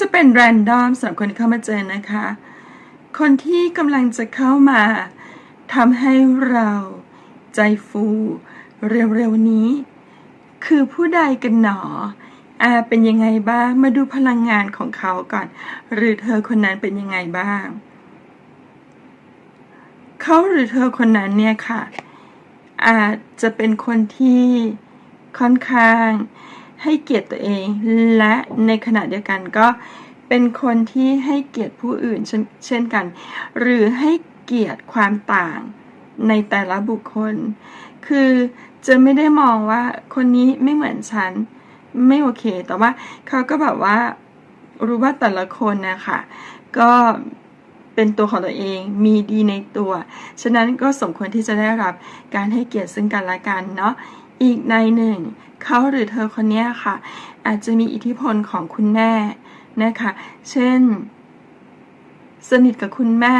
จะเป็นแรนดอมสำหรับคนที่เข้ามาเจอนะคะ คนที่กำลังจะเข้ามาทำให้เราใจฟูเร็วๆนี้ คือผู้ใดกันหนออาเป็นยังไงบ้าง มาดูพลังงานของเขาก่อน หรือเธอคนนั้นเป็นยังไงบ้าง เขาหรือเธอคนนั้นเนี่ยค่ะ อาจจะเป็นคนที่ค่อนข้าง ให้เกียรติตัวเอง และในขณะเดียวกันก็เป็นคนที่ให้เกียรติผู้อื่นเช่นเช่นกัน หรือให้เกียรติความต่างในแต่ละบุคคล คือจะไม่ได้มองว่าคนนี้ไม่เหมือนฉันไม่โอเค แต่ว่าเขาก็แบบว่ารู้ว่าแต่ละคนนะคะก็เป็นตัวของตัวเองมีดีในตัว ฉะนั้นก็สมควรที่จะได้รับการให้เกียรติซึ่งกันและกันเนาะ อีกในหนึ่ง เขาหรือเธอคนนี้ค่ะ อาจจะมีอิทธิพลของคุณแม่นะคะ เช่น สนิทกับคุณแม่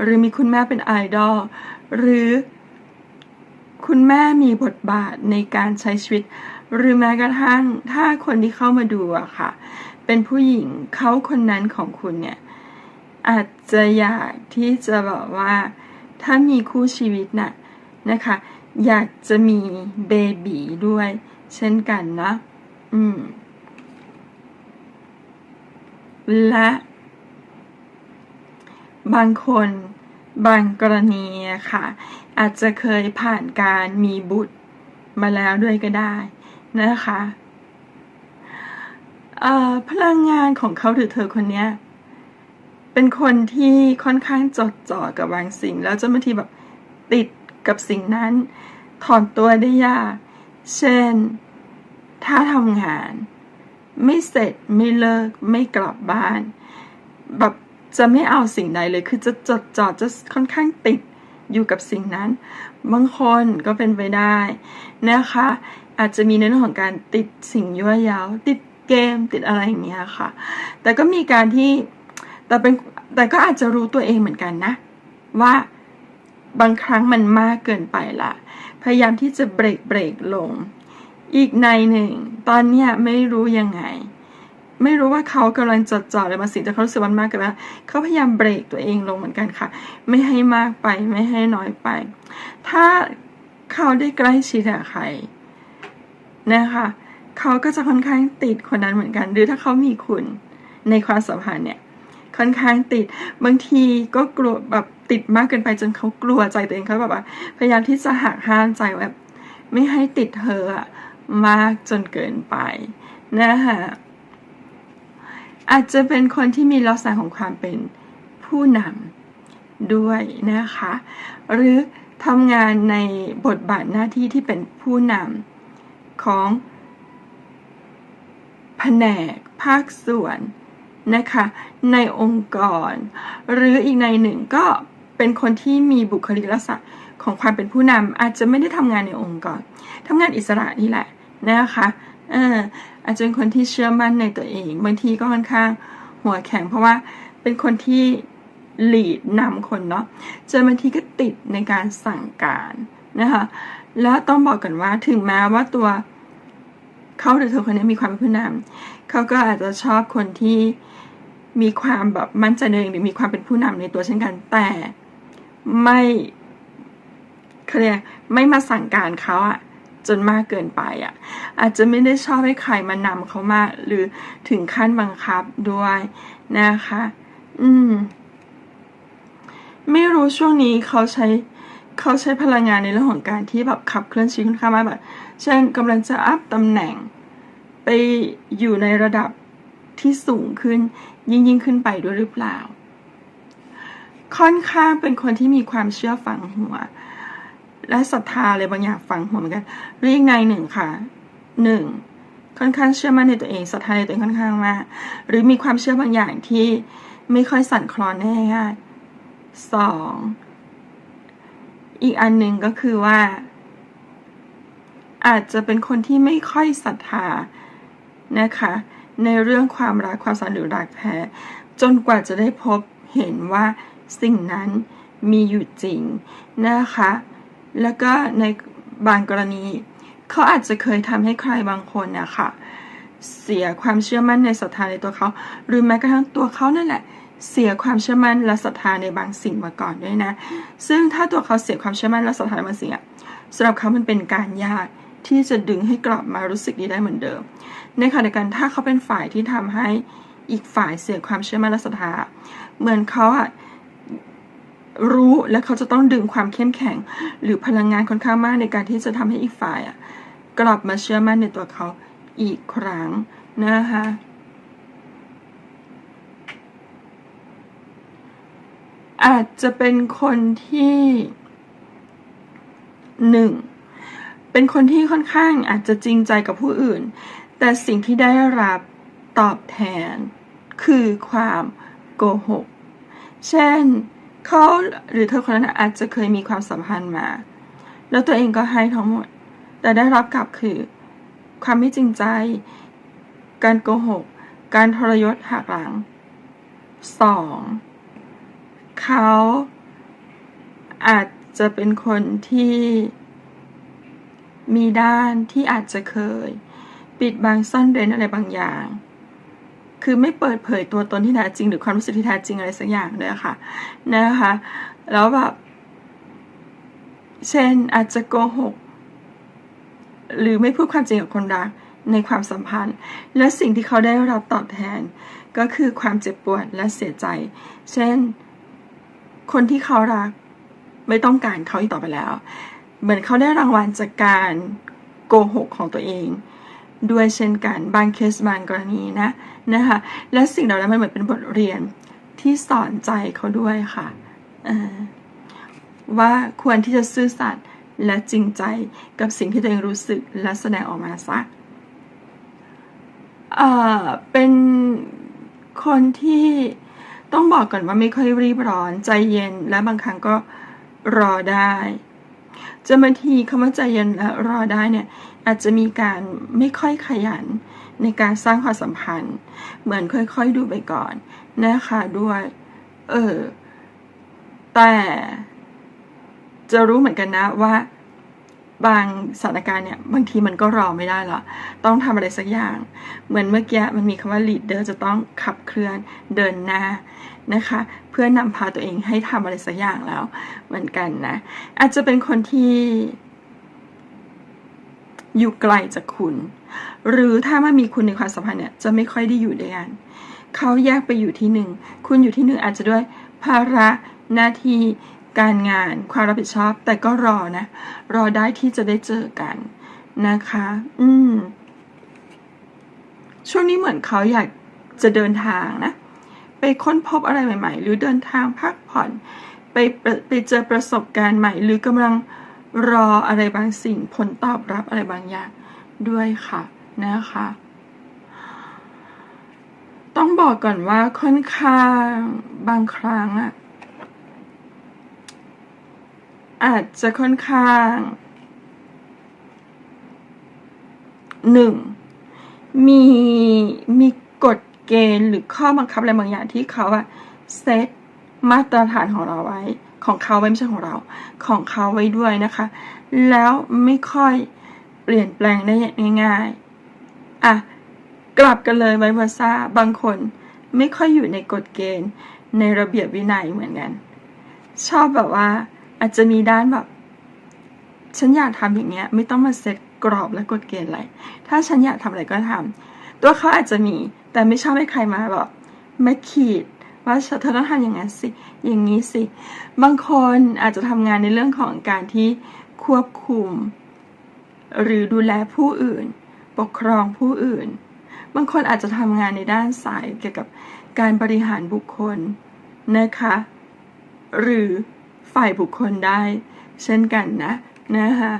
หรือมีคุณแม่เป็นไอดอลหรือคุณแม่มีบทบาทในการใช้ชีวิต หรือแม้กระทั่งถ้าคนที่เข้ามาดูอะค่ะ เป็นผู้หญิงเขาคนนั้นของคุณเนี่ย อาจจะอยากที่จะบอกว่า ถ้ามีคู่ชีวิตน่ะนะคะ อยากจะมีเบบีด้วย เช่นกันนะ อืม และ บางคนบางกรณีค่ะ อาจจะเคยผ่านการมีบุตรมาแล้วด้วยก็ได้นะคะพลังงานของเขาหรือเธอคนนี้เป็นคนที่ค่อนข้างจดจ่อกับบางสิ่ง แล้วจะบางทีแบบติด กับสิ่งนั้น ถอนตัวได้ยาก เช่น ถ้าทำงาน ไม่เสร็จไม่เลิกไม่กลับบ้าน แบบจะไม่เอาสิ่งใดเลย คือจะจดจ่อจะค่อนข้างติดอยู่กับสิ่งนั้น บางคนก็เป็นไปได้นะคะ อาจจะมีในเรื่องของการติดสิ่งยั่วยาวติดเกมติดอะไรอย่างเงี้ยค่ะ แต่ก็มีการที่แต่เป็นแต่ก็อาจจะรู้ตัวเองเหมือนกันนะ ว่า บางครั้งมันมากเกินไปละพยายามที่จะเบรกเบรกลง อีกในหนึ่ง ตอนเนี้ยไม่รู้ยังไง ไม่รู้ว่าเขากำลังจดจ่ออะไรบางสิ่งแต่เขารู้สึกมันมากเกินไปแล้วเขาพยายามเบรกตัวเองลงเหมือนกันค่ะ ไม่ให้มากไปไม่ให้น้อยไป ถ้าเขาได้ใกล้ชิดกับใครนะคะเขาก็จะค่อนข้างติดคนนั้นเหมือนกัน หรือถ้าเขามีคุณในความสัมพันธ์เนี่ยค่อนข้างติดบางทีก็กลัวแบบ ติดมากเกินไปจนเขากลัวใจตัวเองเขาแบบว่า พยายามที่จะหักห้ามใจแบบไม่ให้ติดเธออะมากจนเกินไปนะคะอาจจะเป็นคนที่มีลักษณะของความเป็นผู้นำด้วยนะคะ หรือทำงานในบทบาทหน้าที่ที่เป็นผู้นำของแผนกภาคส่วนนะคะ ในองค์กร หรืออีกในหนึ่งก็ เป็นคนที่มีบุคลิกลักษณะของความเป็นผู้นำอาจจะไม่ได้ทำงานในองค์กรทำงานอิสระนี่แหละนะคะเอออาจจะเป็นคนที่เชื่อมั่นในตัวเองบางทีก็ค่อนข้างหัวแข็งเพราะว่าเป็นคนที่หลีดนำคนเนาะจนบางทีก็ติดในการสั่งการนะคะแล้วต้องบอกกันว่าถึงแม้ว่าตัวเขาหรือเธอคนนี้มีความเป็นผู้นำเขาก็อาจจะชอบคนที่มีความแบบมั่นใจในตัวเองหรือมีความเป็นผู้นำในตัวเช่นกันแต่ ไม่เขาเรียกไม่มาสั่งการเขาอะจนมากเกินไปอะอาจจะไม่ได้ชอบให้ใครมานำเขามาก หรือถึงขั้นบังคับด้วยนะคะ อืม ไม่รู้ช่วงนี้เขาใช้เขาใช้พลังงานในเรื่องของการที่แบบขับเคลื่อนชีวิตค่อนข้างมากแบบเช่นกำลังจะอัพตำแหน่ง ไปอยู่ในระดับที่สูงขึ้นยิ่งยิ่งขึ้นไปด้วยหรือเปล่า ค่อนข้างเป็นคนที่มีความเชื่อฝังหัว และศรัทธาอะไรบางอย่างฝังหัวเหมือนกันหรืออีกในหนึ่งค่ะหนึ่งค่อนข้างเชื่อมั่นในตัวเองศรัทธาในตัวเองค่อนข้างมากหรือมีความเชื่อบางอย่างที่ไม่ค่อยสั่นคลอนได้ง่ายๆสองอีกอันหนึ่งก็คือว่า อาจจะเป็นคนที่ไม่ค่อยศรัทธานะคะ ในเรื่องความรักความสัมพันธ์หรือรักแท้ จนกว่าจะได้พบเห็นว่า สิ่งนั้นมีอยู่จริงนะคะ แล้วก็ในบางกรณี เขาอาจจะเคยทำให้ใครบางคนนะคะเสียความเชื่อมั่นในศรัทธาในตัวเขา หรือแม้กระทั่งตัวเขานั่นแหละ เสียความเชื่อมั่นและศรัทธาในบางสิ่งมาก่อนด้วยนะ ซึ่งถ้าตัวเขาเสียความเชื่อมั่นและศรัทธาในบางสิ่งสำหรับเขามันเป็นการยากที่จะดึงให้กลับมารู้สึกดีได้เหมือนเดิม ในขณะเดียวกันถ้าเขาเป็นฝ่ายที่ทำให้อีกฝ่ายเสียความเชื่อมั่นและศรัทธาเหมือนเขาอะ รู้และเขาจะต้องดึงความเข้มแข็ง หรือพลังงานค่อนข้างมากในการที่จะทำให้อีกฝ่ายอะกลับมาเชื่อมั่นในตัวเขาอีกครั้งนะคะอาจจะเป็นคนที่หนึ่งเป็นคนที่ค่อนข้างอาจจะจริงใจกับผู้อื่น แต่สิ่งที่ได้รับตอบแทน คือความโกหก เช่น เขาหรือเธอคนนั้นอาจจะเคยมีความสัมพันธ์มา แล้วตัวเองก็ให้ทั้งหมด แต่ได้รับกลับคือ ความไม่จริงใจ การโกหก การทรยศหักหลังสองเขาอาจจะเป็นคนที่มีด้านที่อาจจะเคย ปิดบังซ่อนเร้นอะไรบางอย่าง คือไม่เปิดเผยตัวตนที่แท้จริง หรือความรู้สึกที่แท้จริงอะไรสักอย่างเลยค่ะ นะคะ แล้วแบบ เช่นอาจจะโกหก หรือไม่พูดความจริงกับคนรักในความสัมพันธ์ และสิ่งที่เขาได้รับตอบแทน ก็คือความเจ็บปวดและเสียใจ เช่น คนที่เขารัก ไม่ต้องการเขาอีกต่อไปแล้ว เหมือนเขาได้รางวัลจากการโกหกของตัวเอง ด้วยเช่นกันบางเคสบางกรณีนะนะคะและสิ่งเหล่านั้นมันเหมือนเป็นบทเรียนที่สอนใจเขาด้วยค่ะว่าควรที่จะซื่อสัตย์และจริงใจกับสิ่งที่ตัวเองรู้สึกและแสดงออกมาสักเเป็นคนที่ต้องบอกก่อนว่าไม่ค่อยรีบร้อนใจเย็นและบางครั้งก็รอได้จะบางทีคำว่าใจเย็นและรอได้เนี่ย อาจจะมีการไม่ค่อยขยันในการสร้างความสัมพันธ์ เหมือนค่อยๆดูไปก่อนนะคะด้วย เออ แต่จะรู้เหมือนกันนะว่าบางสถานการณ์เนี่ยบางทีมันก็รอไม่ได้หรอกต้องทำอะไรสักอย่าง เหมือนเมื่อกี้มันมีคำว่า leader จะต้องขับเคลื่อนเดินหน้านะคะ เพื่อนำพาตัวเองให้ทำอะไรสักอย่างแล้วเหมือนกันนะ อาจจะเป็นคนที่ อยู่ไกลจากคุณ หรือถ้าไมามีคุณในความสัมพันธ์เนี่ยจะไม่ค่อยได้อยู่ด้วยกันเขาแยกไปอยู่ที่หนึ่ง คุณอยู่ที่หนึ่งอาจจะด้วยภาระหน้าที่การงานความรับผิดชอบ แต่ก็รอนะ รอได้ที่จะได้เจอกันนะคะ อืม ช่วงนี้เหมือนเขาอยากจะเดินทางนะ ไปค้นพบอะไรใหม่ ๆ หรือเดินทางพักผ่อน ไปไปเจอประสบการณ์ใหม่ หรือกำลัง รออะไรบางสิ่งผลตอบรับอะไรบางอย่างด้วยค่ะนะคะ ต้องบอกก่อนว่าค่อนข้างบางครั้งอะอาจจะค่อนข้างหนึ่งมีมีกฎเกณฑ์หรือข้อบังคับอะไรบางอย่างที่เขาอะเซตมาตรฐานของเราไว้ ของเขาไว้ไม่ใช่ของเรา ของเขาไว้ด้วยนะคะ แล้วไม่ค่อยเปลี่ยนแปลงได้ง่ายๆอะกลับกันเลยไวเวอร์ซ่าบางคนไม่ค่อยอยู่ในกฎเกณฑ์ในระเบียบวินัยเหมือนกัน ชอบแบบว่าอาจจะมีด้านแบบ ฉันอยากทำอย่างเงี้ย ไม่ต้องมาเซตกรอบและกฎเกณฑ์อะไร ถ้าฉันอยากทำอะไรก็ทำตัวเขาอาจจะมีแต่ไม่ชอบให้ใครมาแบบมาขีด ว่าเธอต้องทำอย่างนั้นสิ อย่างนี้สิ บางคนอาจจะทำงานในเรื่องของการที่ควบคุม หรือดูแลผู้อื่น ปกครองผู้อื่น บางคนอาจจะทำงานในด้านสายเกี่ยวกับการบริหารบุคคลนะคะ หรือฝ่ายบุคคลได้ เช่นกันนะนะคะ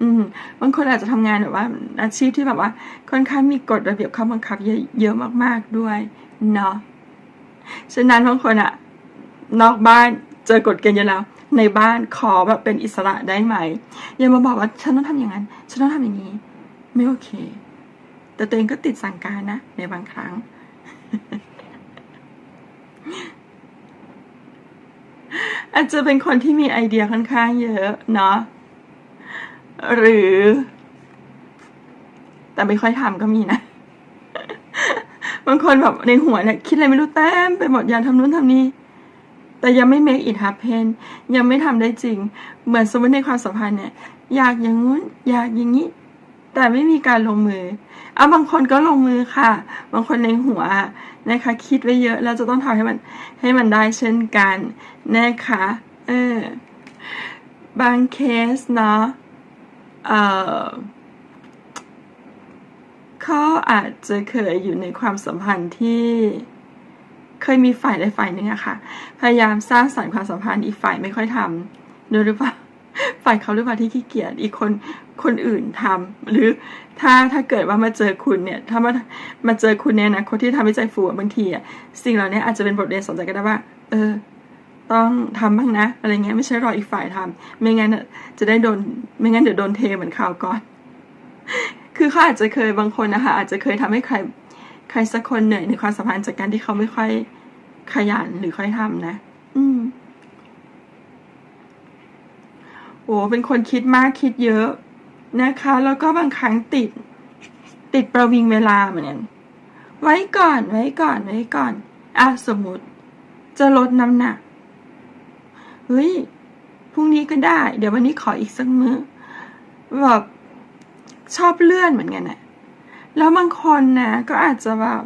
อืมบางคนอาจจะทำงานแบบว่าอาชีพที่แบบว่า ค่อนข้างมีกฎระเบียบข้อบังคับเยอะเยอะมาก ๆด้วยเนาะ ฉะนั้นบางคนอะนอกบ้านเจอกฎเกณฑ์เยอะแล้ว ในบ้านขอแบบเป็นอิสระได้ไหม อย่ามาบอกว่าฉันต้องทำอย่างนั้น ฉันต้องทำอย่างนี้ ไม่โอเค แต่ตัวเองก็ติดสั่งการนะ ในบางครั้ง อาจจะเป็นคนที่มีไอเดียค่อนข้างเยอะเนาะหรือ แต่ไม่ค่อยทำก็มีนะ บางคนแบบในหัวเนี่ยคิดอะไรไม่รู้เต็มไปหมดอยากทำนู้นทำนี้ แต่ยังไม่ make it happen ยังไม่ทำได้จริง เหมือนสมมติในความสัมพันธ์เนี่ย อยากอย่างงู้น อยากอย่างนี้ แต่ไม่มีการลงมือเอาบางคนก็ลงมือค่ะ บางคนในหัวนะคะ คิดไว้เยอะแล้วจะต้องทำให้มัน ให้มันได้เช่นกันนะคะเออบางเคสเนาะเอ่อ เขาอาจจะเคยอยู่ในความสัมพันธ์ที่เคยมีฝ่ายใดฝ่ายหนึ่งอะค่ะ พยายามสร้างสรรค์ความสัมพันธ์อีกฝ่ายไม่ค่อยทำด้วยหรือเปล่าฝ่ายเขาหรือเปล่าที่ขี้เกียจอีกคนคนอื่นทำหรือถ้าถ้าเกิดว่ามาเจอคุณเนี่ย ถ้ามามาเจอคุณเนี่ยนะคนที่ทำให้ใจฟูบางทีอะสิ่งเหล่านี้อาจจะเป็นบทเรียนสอนใจก็ได้ว่า เออ ต้องทำบ้างนะ อะไรเงี้ยไม่ใช่รออีกฝ่ายทำไม่งั้นจะได้โดน ไม่งั้นเดี๋ยวโดนเทเหมือนข่าวก่อน คือเขาอาจจะเคยบางคนนะคะอาจจะเคยทำให้ใครใครสักคนเหนื่อยในความสัมพันธ์จากการที่เขาไม่ค่อยขยันหรือค่อยทำนะ อืมโอ้เป็นคนคิดมากคิดเยอะนะคะ แล้วก็บางครั้งติด ติดประวิงเวลาเหมือนกันไว้ก่อนไว้ก่อนไว้ก่อนอะสมมติ จะลดน้ำหนักเฮ้ยพรุ่งนี้ก็ได้ เดี๋ยววันนี้ขออีกสักมื้อแบบ ชอบเลื่อนเหมือนกันนะแล้วบางคนนะก็อาจจะแบบ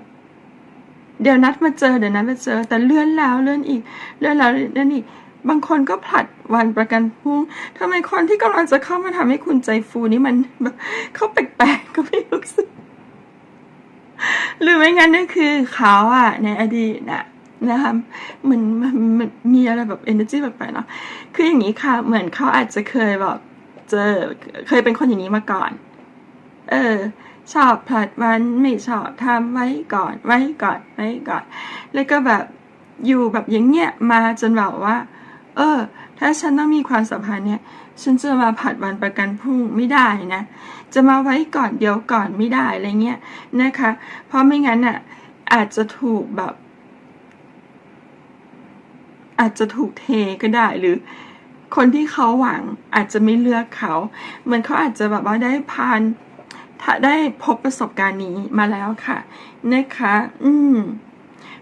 เดี๋ยวนัดมาเจอเดี๋ยวนัดมาเจอ แต่เลื่อนแล้วเลื่อนอีก เลื่อนแล้วเลื่อนอีก บางคนก็ผลัดวันประกันพรุ่งทำไมคนที่กำลังจะเข้ามาทำให้คุณใจฟูนี่มันแบบเขาแปลกๆก็ไม่รู้สึก หรือไม่งั้นก็คือเขาอะในอดีตนะนะคะเหมือนมันมันมีอะไรแบบ energy แปลกๆเนาะคืออย่างนี้ค่ะ เหมือนเขาอาจจะเคยแบบเจอเคยเป็นคนอย่างนี้มาก่อน เออ ชอบผลัดวันไม่ชอบทำไว้ก่อนไว้ก่อนไว้ก่อน แล้วก็แบบอยู่แบบอย่างเงี้ยมาจนแบบว่า เออ ถ้าฉันต้องมีความสัมพันธ์เนี่ย ฉันจะมาผัดวันประกันพรุ่งไม่ได้นะ จะมาไว้ก่อนเดี๋ยวก่อนไม่ได้อะไรเงี้ยนะคะ เพราะไม่งั้นอะอาจจะถูกแบบ อาจจะถูกเทก็ได้หรือคนที่เขาหวังอาจจะไม่เลือกเขา เหมือนเขาอาจจะแบบว่าได้ผ่าน ได้พบประสบการณ์นี้มาแล้วค่ะนะคะ อืม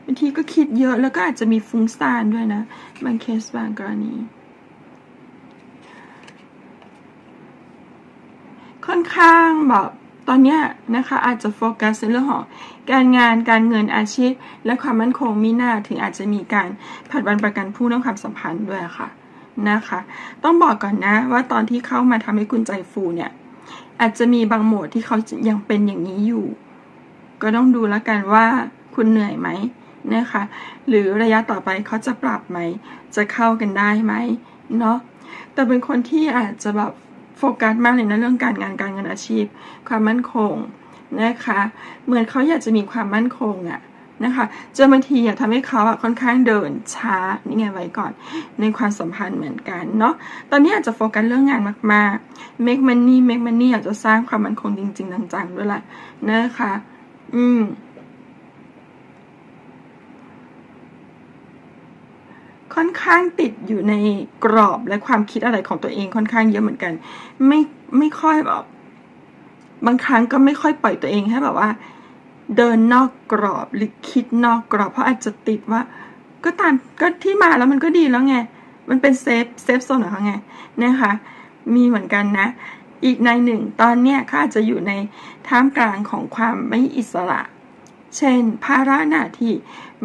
บางทีก็คิดเยอะแล้วก็อาจจะมีฟุ้งซ่านด้วยนะ บางเคสบางกรณี ค่อนข้างแบบตอนเนี้ยนะคะอาจจะโฟกัสในเรื่องของการงานการเงินอาชีพ และความมั่นคงมีหน้าถึงอาจจะมีการผัดวันประกันพรุ่งเรื่องความสัมพันธ์ด้วยค่ะนะคะ ต้องบอกก่อนนะว่าตอนที่เข้ามาทำให้คุณใจฟูเนี่ย อาจจะมีบางโหมดที่เขายังเป็นอย่างนี้อยู่ ก็ต้องดูแล้วกันว่าคุณเหนื่อยไหมนะคะหรือระยะต่อไปเขาจะปรับไหม จะเข้ากันได้ไหมเนาะแต่เป็นคนที่อาจจะแบบโฟกัสมากเลยนะเรื่องการงานการเงินอาชีพ ความมั่นคงนะคะ เหมือนเขาอยากจะมีความมั่นคงอะ นะคะเจอบางทีอยากทำให้เขาอะค่อนข้างเดินช้านี่ไงไว้ก่อน ในความสัมพันธ์เหมือนกันเนาะตอนนี้อาจจะโฟกัสเรื่องงานมากๆ make money make money อยากจะสร้างความมั่นคงจริง ๆ จังๆด้วยแหละนะคะ อืมค่อนข้างติดอยู่ในกรอบและความคิดอะไรของตัวเองค่อนข้างเยอะเหมือนกัน ไม่ไม่ค่อยแบบบางครั้งก็ไม่ค่อยปล่อยตัวเองให้แบบว่า เดินนอกกรอบหรือคิดนอกกรอบ เพราะอาจจะติดว่า ก็ตามก็ที่มาแล้วมันก็ดีแล้วไง มันเป็นเซฟเซฟโซนของเขาไงนะคะมีเหมือนกันนะ อีกในหนึ่งตอนเนี้ยเขาอาจจะอยู่ในท่ามกลางของความไม่อิสระ เช่น ภาระหน้าที่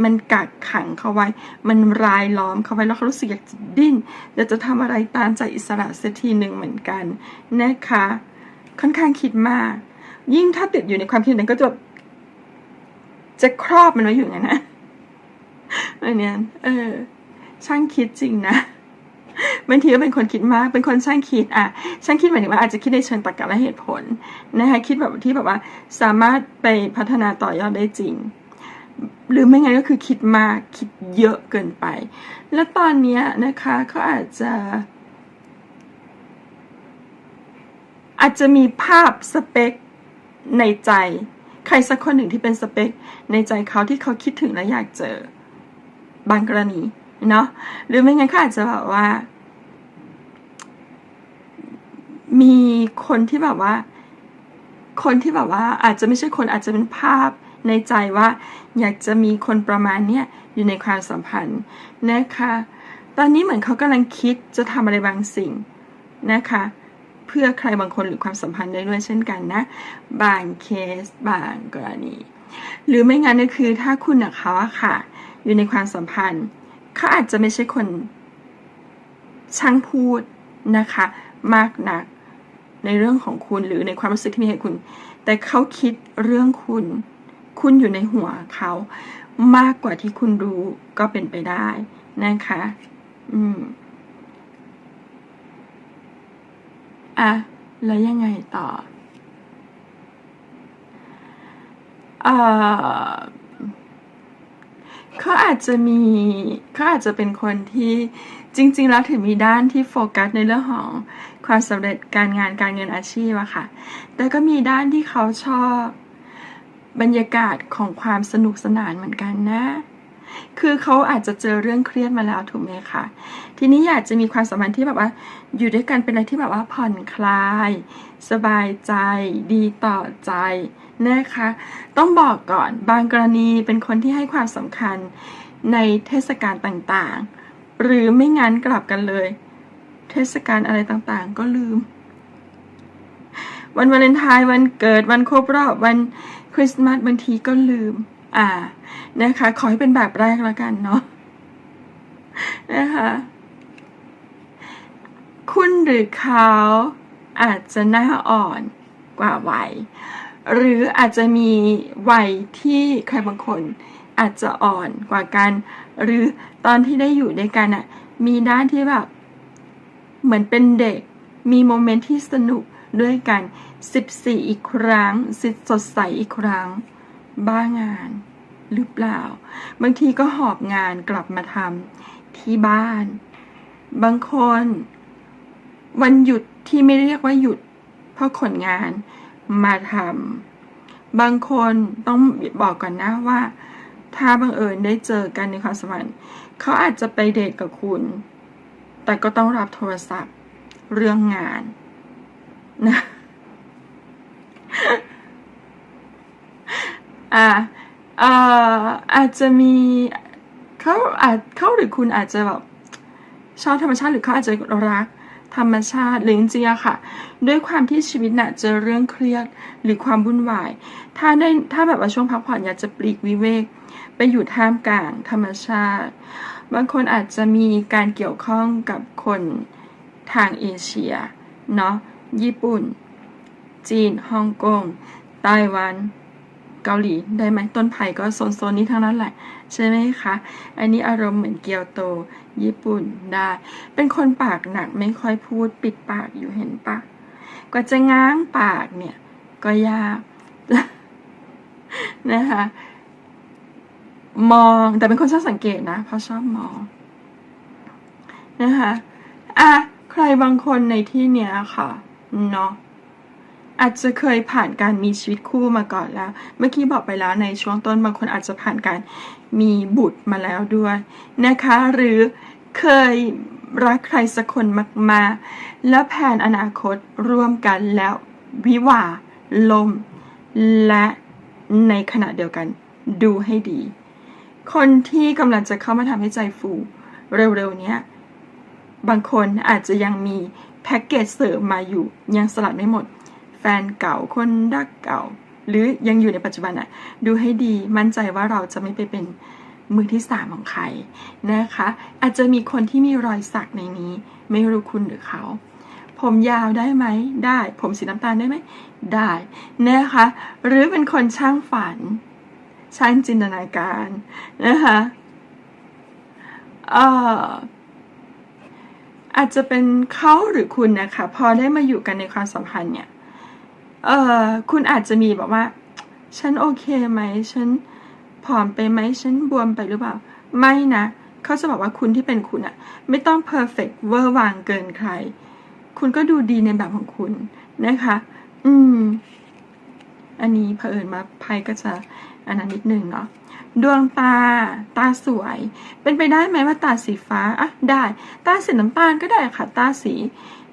มันกักขังเขาไว้ มันรายล้อมเขาไว้แล้วเขารู้สึกอยากจะดิ้นอยากจะทำอะไรตามใจอิสระเสียทีหนึ่งเหมือนกันนะคะ ค่อนข้างคิดมาก ยิ่งถ้าติดอยู่ในความคิดนั้นก็จะ จะครอบมันไว้อยู่อย่างนั้นนะอันเนี้ยเออ ช่างคิดจริงนะบางทีก็เป็นคนคิดมาก เป็นคนช่างคิด อะ ช่างคิดหมายถึงว่าอาจจะคิดในเชิงตรรกะและเหตุผลนะคะคิดแบบที่แบบว่าสามารถไปพัฒนาต่อยอดได้จริง หรือไม่งั้นก็คือคิดมากคิดเยอะเกินไป แล้วตอนเนี้ยนะคะเขาอาจจะ อาจจะมีภาพสเปคในใจ ใครสักคนหนึ่งที่เป็นสเปค ในใจเขาที่เขาคิดถึงและอยากเจอ บางกรณีเนาะหรือไม่งั้นเขาอาจจะแบบว่า มีคนที่แบบว่า คนที่แบบว่า อาจจะไม่ใช่คนอาจจะเป็นภาพในใจว่า อยากจะมีคนประมาณเนี้ยอยู่ในความสัมพันธ์นะคะ ตอนนี้เหมือนเขากำลังคิดจะทำอะไรบางสิ่งนะคะ เพื่อใครบางคนหรือความสัมพันธ์ได้ด้วยเช่นกันนะ บางเคสบางกรณี หรือไม่งั้นก็คือถ้าคุณกับเขาอะค่ะ อยู่ในความสัมพันธ์เขาอาจจะไม่ใช่คนช่างพูดนะคะ มากนักในเรื่องของคุณหรือในความรู้สึกที่มีให้คุณ แต่เขาคิดเรื่องคุณ คุณอยู่ในหัวเขามากกว่าที่คุณรู้ก็เป็นไปได้นะคะ อืม อะ แล้วยังไงต่อเอ่อเขาอาจจะมีเขาอาจจะเป็นคนที่จริง ๆ แล้วถึงมีด้านที่โฟกัสในเรื่องของความสำเร็จการงานการเงินอาชีพอะค่ะ แต่ก็มีด้านที่เขาชอบบรรยากาศของความสนุกสนานเหมือนกันนะ คือเขาอาจจะเจอเรื่องเครียดมาแล้วถูกไหมคะ ทีนี้อยากจะมีความสัมพันธ์ที่แบบว่า อยู่ด้วยกันเป็นอะไรที่แบบว่าผ่อนคลาย สบายใจ ดีต่อใจนะคะ ต้องบอกก่อนบางกรณีเป็นคนที่ให้ความสำคัญในเทศกาลต่างๆ หรือไม่งั้นกลับกันเลย เทศกาลอะไรต่างๆ ก็ลืม วันวาเลนไทน์วันเกิดวันครบรอบวันคริสต์มาสบางทีก็ลืม อ่า นะคะ ขอให้เป็นแบบแรกแล้วกันเนาะ นะคะ คุณหรือเขาอาจจะหน้าอ่อนกว่าวัย หรืออาจจะมีวัยที่ใครบางคนอาจจะอ่อนกว่ากัน หรือตอนที่ได้อยู่ด้วยกันอะมีด้านที่แบบ เหมือนเป็นเด็ก มีโมเมนต์ที่สนุกด้วยกัน 14 อีกครั้งสิสดใสอีกครั้ง บ้างานหรือเปล่า บางทีก็หอบงานกลับมาทำที่บ้าน บางคน วันหยุดที่ไม่เรียกว่าหยุด เพราะขนงานมาทำบางคนต้องบอกก่อนนะว่า ถ้าบังเอิญได้เจอกันในความสัมพันธ์เขาอาจจะไปเดทกับคุณ แต่ก็ต้องรับโทรศัพท์เรื่องงานนะ อ่าอ่ออาจจะมีเขาอาจเขาหรือคุณอาจจะแบบชอบธรรมชาติหรือเขาอาจจะรักธรรมชาติหรือจริงๆอะค่ะ ด้วยความที่ชีวิตน่ะเจอเรื่องเครียดหรือความวุ่นวาย ถ้าได้ถ้าแบบว่าช่วงพักผ่อนอยากจะปลีกวิเวก ไปอยู่ท่ามกลางธรรมชาติ บางคนอาจจะมีการเกี่ยวข้องกับคนทางเอเชียเนาะญี่ปุ่น จีนฮ่องกงไต้หวัน เกาหลีได้ไหมต้นไผ่ก็โซนโซนนี้ทั้งนั้นแหละ ใช่ไหมคะ อันนี้อารมณ์เหมือนเกียวโต ญี่ปุ่นได้ เป็นคนปากหนักไม่ค่อยพูดปิดปากอยู่เห็นปะกว่าจะง้างปากเนี่ย ก็ยากนะคะมองแต่เป็นคนชอบสังเกตนะเพราะชอบมองนะคะอะใครบางคนในที่เนี้ยค่ะเนาะ อาจจะเคยผ่านการมีชีวิตคู่มาก่อนแล้ว เมื่อกี้บอกไปแล้วในช่วงต้นบางคนอาจจะผ่านการมีบุตรมาแล้วด้วยนะคะ หรือเคยรักใครสักคนมากๆ แล้วแผนอนาคตร่วมกันแล้ววิวาลม และในขณะเดียวกันดูให้ดี คนที่กำลังจะเข้ามาทำให้ใจฟู เร็วๆนี้บางคนอาจจะยังมีแพ็กเกจเสริมมาอยู่ยังสลัดไม่หมด นเก่าคนรักเก่า หรือยังอยู่ในปัจจุบันอะดูให้ดีมั่นใจว่าเราจะไม่ไปเป็นมือที่สามของใครนะคะ อาจจะมีคนที่มีรอยสักในนี้ ไม่รู้คุณหรือเขา ผมยาวได้ไหมได้ ผมสีน้ำตาลได้ไหมได้นะคะ หรือเป็นคนช่างฝัน ช่างจินตนาการนะคะเอ่ออาจจะเป็นเขาหรือคุณนะคะ พอได้มาอยู่กันในความสัมพันธ์เนี่ย เออคุณอาจจะมีแบบว่า ฉันโอเคไหม ฉันผอมไปไหม ฉันบวมไปหรือเปล่า ไม่นะ เขาจะบอกว่าคุณที่เป็นคุณอะไม่ต้องเพอร์เฟกเวอร์วางเกินใคร คุณก็ดูดีในแบบของคุณนะคะ อืม อันนี้เผอิญมาไพ่ก็จะอันนั้นนิดนึงเนาะดวงตา ตาสวย เป็นไปได้ไหมว่าตาสีฟ้าอะได้ ตาสีน้ำตาลก็ได้ค่ะ ตาสี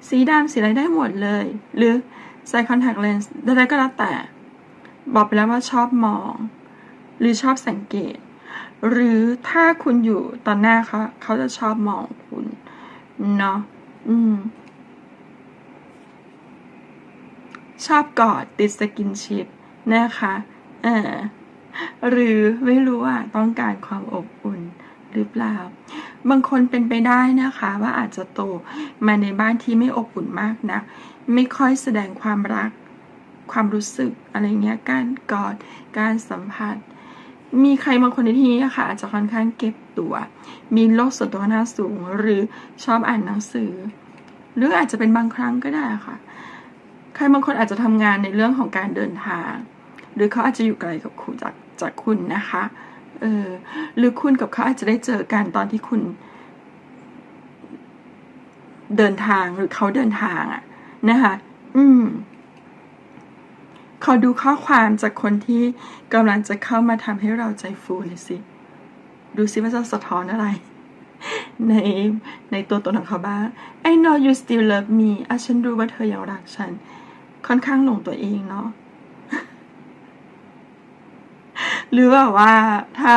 สีดำสีอะไรได้หมดเลย หรือ ใส่คอนแทคเลนส์ได้ก็แล้วแต่ บอกไปแล้วว่าชอบมอง หรือชอบสังเกต หรือถ้าคุณอยู่ตอนหน้าเขาเขาจะชอบมองคุณเนาะอืม ชอบกอดติดสกินชิปนะคะเออหรือไม่รู้ว่าต้องการความอบอุ่นหรือเปล่า บางคนเป็นไปได้นะคะ ว่าอาจจะโตมาในบ้านที่ไม่อบอุ่นมากนะ ไม่ค่อยแสดงความรัก ความรู้สึกอะไรเงี้ย การกอด การสัมผัส มีใครบางคนในที่นี้ค่ะอาจจะค่อนข้างเก็บตัว มีโลกส่วนตัวค่อนข้าสูง หรือชอบอ่านหนังสือ หรืออาจจะเป็นบางครั้งก็ได้ค่ะ ใครบางคนอาจจะทำงานในเรื่องของการเดินทาง หรือเขาอาจจะอยู่ไกลกับคุณจากจากคุณนะคะ เออ หรือคุณกับเขาอาจจะได้เจอกันตอนที่คุณ เดินทางหรือเขาเดินทางอะ นะคะ อืม ขอดูข้อความจากคนที่กำลังจะเข้ามาทำให้เราใจฟูหน่อยสิ ดูซิว่าจะสะท้อนอะไร ในในตัวตนของเขาบ้าง I know you still love me อะฉันรู้ว่าเธอยังรักฉัน ค่อนข้างหลงตัวเองเนาะหรือแบบว่าถ้า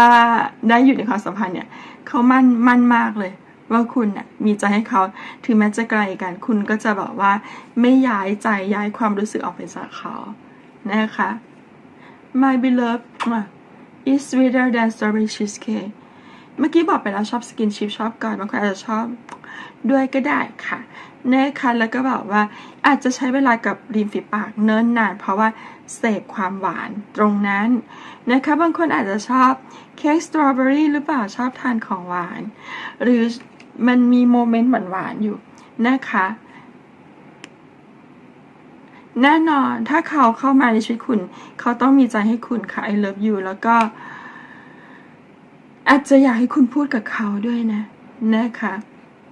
ได้อยู่ในความสัมพันธ์เนี่ย เขามั่นมั่นมากเลย ว่าคุณน่ะมีใจให้เขาถึงแม้จะไกลกัน คุณก็จะแบบว่าไม่ย้ายใจย้ายความรู้สึกออกไปจากเขานะคะ My beloved is sweeter than strawberry cheesecake เมื่อกี้บอกไปแล้วชอบสกินชิพชอบกอดบางคนอาจจะชอบด้วยก็ได้ค่ะนะคะแล้วก็บอกว่าอาจจะใช้เวลากับริมฝีปากเนิ่นนาน เพราะว่าเสพความหวานตรงนั้นนะคะบางคนอาจจะชอบเค้กสตรอเบอรี่หรือเปล่าชอบทานของหวาน หรือ มันมีโมเมนต์หวานๆอยู่นะคะ แน่นอนถ้าเขาเข้ามาในชีวิตคุณ เขาต้องมีใจให้คุณค่ะ I love you แล้วก็ อาจจะอยากให้คุณพูดกับเขาด้วยนะ นะคะ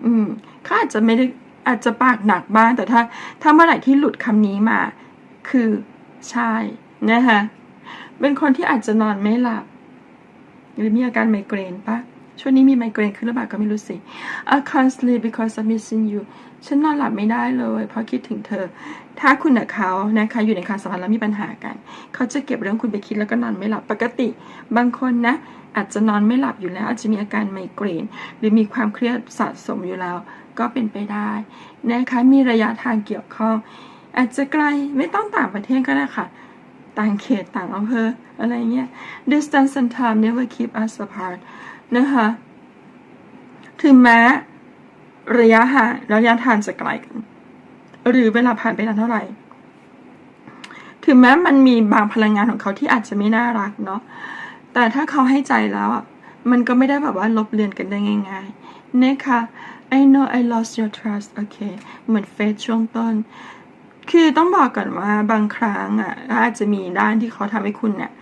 อืมเขาอาจจะไม่ได้อาจจะปากหนักบ้างแต่ถ้า ถ้าเมื่อไหร่ที่หลุดคำนี้มา คือใช่นะคะเป็นคนที่อาจจะนอนไม่หลับ หรือมีอาการไมเกรนปะ ช่วงนี้มีไมเกรนขึ้นหรือเปล่าก็ไม่รู้สิ I can't sleep because I'm missing you ฉันนอนหลับไม่ได้เลย เพราะคิดถึงเธอ ถ้าคุณกับเขานะคะอยู่ในความสัมพันธ์แล้วมีปัญหากัน เขาจะเก็บเรื่องคุณไปคิดแล้วก็นอนไม่หลับปกติ บางคนนะ อาจจะนอนไม่หลับอยู่แล้ว อาจจะมีอาการไมเกรน หรือมีความเครียดสะสมอยู่แล้ว ก็เป็นไปได้นะคะมีระยะทางเกี่ยวข้อง อาจจะไกลไม่ต้องต่างประเทศก็ได้ค่ะต่างเขตต่างอำเภออะไรเงี้ย distance and time never keep us apart นะคะถึงแม้ระยะห่างระยะทางจะไกลกัน หรือเวลาผ่านไปนานเท่าไหร่ ถึงแม้มันมีบางพลังงานของเขาที่อาจจะไม่น่ารักเนาะแต่ถ้าเขาให้ใจแล้วอะมันก็ไม่ได้แบบว่าลบเลือนกันได้ง่ายๆนะคะ I know I lost your trust โอเคเหมือนเฟซช่วงต้น คือต้องบอกก่อนว่าบางครั้งอะอาจจะมีด้านที่เขาทำให้คุณเนี่ย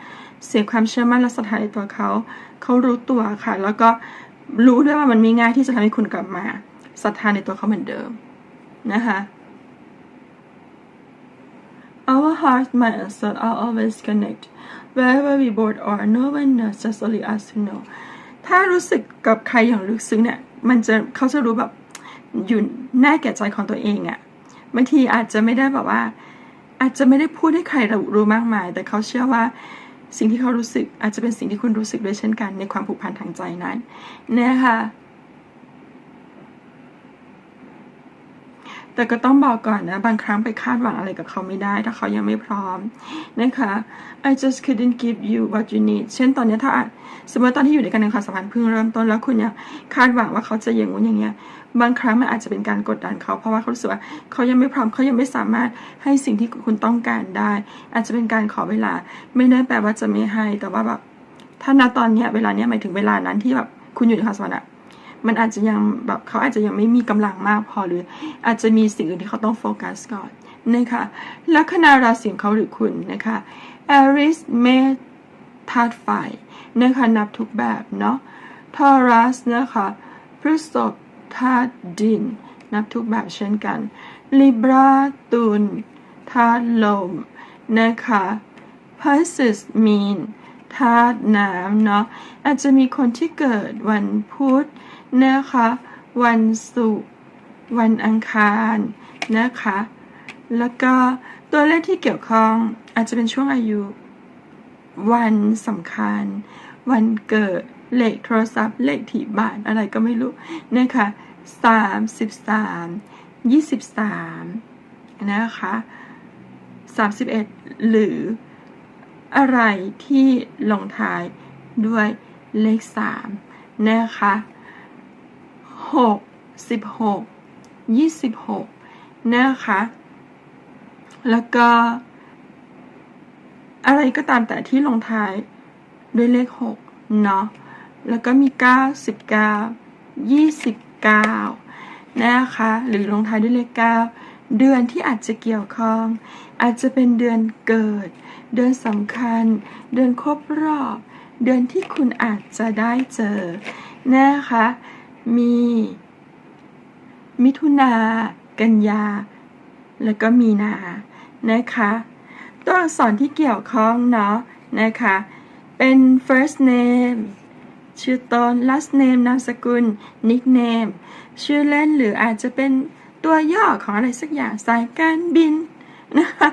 เสียความเชื่อมั่นและศรัทธาในตัวเขา เขารู้ตัวค่ะ แล้วก็รู้ด้วยว่ามันไม่ง่ายที่จะทำให้คุณกลับมาศรัทธาในตัวเขาเหมือนเดิมนะคะ Our heart mind and soul are always connect wherever we both are no one knows just only us who know ถ้ารู้สึกกับใครอย่างลึกซึ้งเนี่ย มันจะเขาจะรู้แบบอยู่แน่แก่ใจของตัวเองอะบางทีอาจจะไม่ได้แบบว่า อาจจะไม่ได้พูดให้ใครรู้มากมาย แต่เขาเชื่อว่า สิ่งที่เขารู้สึกอาจจะเป็นสิ่งที่คุณรู้สึกด้วยเช่นกันในความผูกพันทางใจนั้นนะคะ แต่ก็ต้องบอกก่อนนะ บางครั้งไปคาดหวังอะไรกับเขาไม่ได้ ถ้าเขายังไม่พร้อมนะคะ I just couldn't give you what you need เช่นตอนนี้ถ้าสมมติตอนที่อยู่ในการในความสัมพันธ์เพิ่งเริ่มต้นแล้วคุณยังคาดหวังว่าเขาจะอย่างงู้นอย่างเงี้ย บางครั้งมันอาจจะเป็นการกดดันเขา เพราะว่าเขารู้สึกว่าเขายังไม่พร้อมเขายังไม่สามารถให้สิ่งที่คุณต้องการได้ อาจจะเป็นการขอเวลา ไม่ได้แปลว่าจะไม่ให้ แต่ว่าแบบถ้าณตอนเนี้ยเวลาเนี้ยหมายถึงเวลานั้นที่แบบคุณอยู่ในความสัมพันธ์อ มันอาจจะยังแบบเขาอาจจะยังไม่มีกำลังมากพอหรือ อาจจะมีสิ่งอื่นที่เขาต้องโฟกัสก่อนนะคะลัคนาราศีของเขาหรือคุณนะคะ Aries เมธาตุไฟนะคะนับทุกแบบเนาะ Taurus นะคะพฤษภธาตุดิน นับทุกแบบเช่นกัน Libra ตุลธาตุลมนะคะ Pisces มีนธาตุน้ำเนาะอาจจะมีคนที่เกิดวันพุธ นะคะ วันศุกร์วันอังคารนะคะ แล้วก็ตัวเลขที่เกี่ยวข้องอาจจะเป็นช่วงอายุ วันสำคัญ วันเกิดเลขโทรศัพท์เลขที่บ้านอะไรก็ไม่รู้นะคะสามสิบสามยี่สิบสามนะคะสามสิบเอ็ดหรืออะไรที่ลงท้ายด้วยเลขสามนะคะ หกสิบหกยี่สิบหกนะคะ แล้วก็ อะไรก็ตามแต่ที่ลงท้ายด้วยเลขหกเนาะ แล้วก็มีเก้าสิบเก้ายี่สิบเก้านะคะ หรือลงท้ายด้วยเลขเก้าเดือนที่อาจจะเกี่ยวข้อง อาจจะเป็นเดือนเกิด เดือนสำคัญ เดือนครบรอบ เดือนที่คุณอาจจะได้เจอนะคะ มี มิถุนา กันยา แล้วก็มีนา นะคะ ตัวอักษรที่เกี่ยวข้องเนาะ นะคะ เป็น first name ชื่อตน last name นามสกุล nickname ชื่อเล่นหรืออาจจะเป็นตัวย่อของอะไรสักอย่างสายการบินนะคะ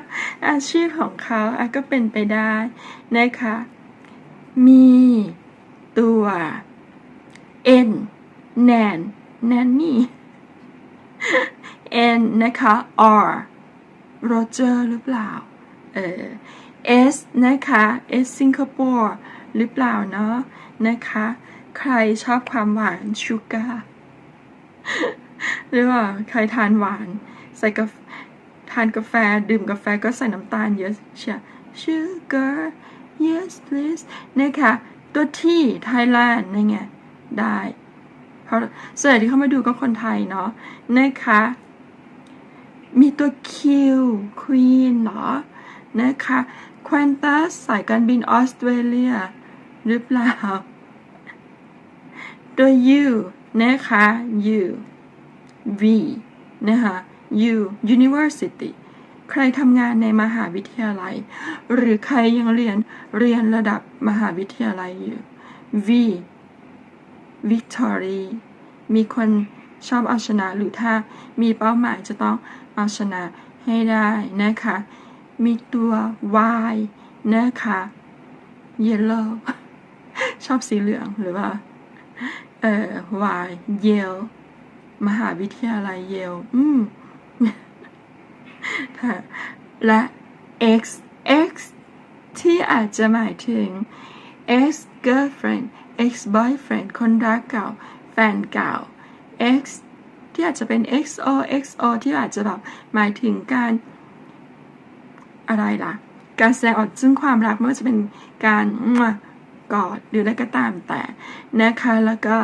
อาชีพของเขาอะก็เป็นไปได้นะคะ มีตัว n แนนแนนนี่ n นะคะ r โรเจอร์หรือเปล่า เออ S นะคะ S สิงคโปร์หรือเปล่าเนาะนะคะ ใครชอบความหวานชูการ์หรือว่าใครทานหวาน ใส่กาแฟทานกาแฟ ดื่มกาแฟก็ใส่น้ำตาลเยอะเชีย sugar yes please นะคะ ตัวที่ไทยแลนด์นี่ไงได้ ราะส่วนใหญ่ที่เข้ามาดูก็คนไทยเนาะนะคะ มีตัว Q Queen เหรอ นะคะควอนตัสสายการบินออสเตรเลีย หรือเปล่า ตัว U นะคะ U V นะคะ U University ใครทำงานในมหาวิทยาลัย หรือใครยังเรียนเรียนระดับมหาวิทยาลัยอยู่ V Victory มีคนชอบเอาชนะหรือถ้ามีเป้าหมายจะต้องเอาชนะให้ได้นะคะ มีตัว Y นะคะ Yellow ชอบสีเหลืองหรือว่า เอ่อ Y Yale มหาวิทยาลัยเยลอืมค่ะ และ X X ที่อาจจะหมายถึง ex girlfriend ex boyfriend คนรักเก่า แฟนเก่า ex ที่อาจจะเป็น XO XO ที่อาจจะแบบหมายถึงการอะไรล่ะ การแสดงออกซึ่งความรักไม่ว่าจะเป็นการกอดหรืออะไรก็ตามแต่นะคะ แล้วก็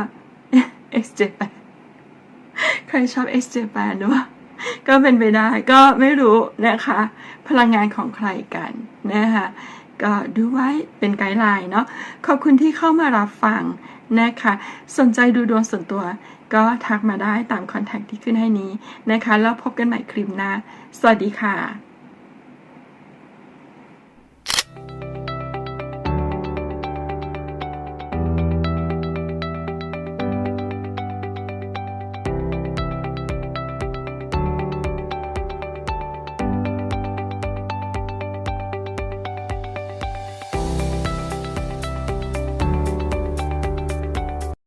xj ใครชอบ XJ8 หรือว่าก็เป็นไปได้ก็ไม่รู้นะคะ พลังงานของใครกันนะคะ ดูไว้เป็นไกด์ไลน์เนาะขอบคุณที่เข้ามารับฟังนะคะ สนใจดูดวงส่วนตัว ก็ทักมาได้ตามคอนแทคที่ขึ้นให้นี้นะคะ แล้วพบกันใหม่คลิปหน้า สวัสดีค่ะ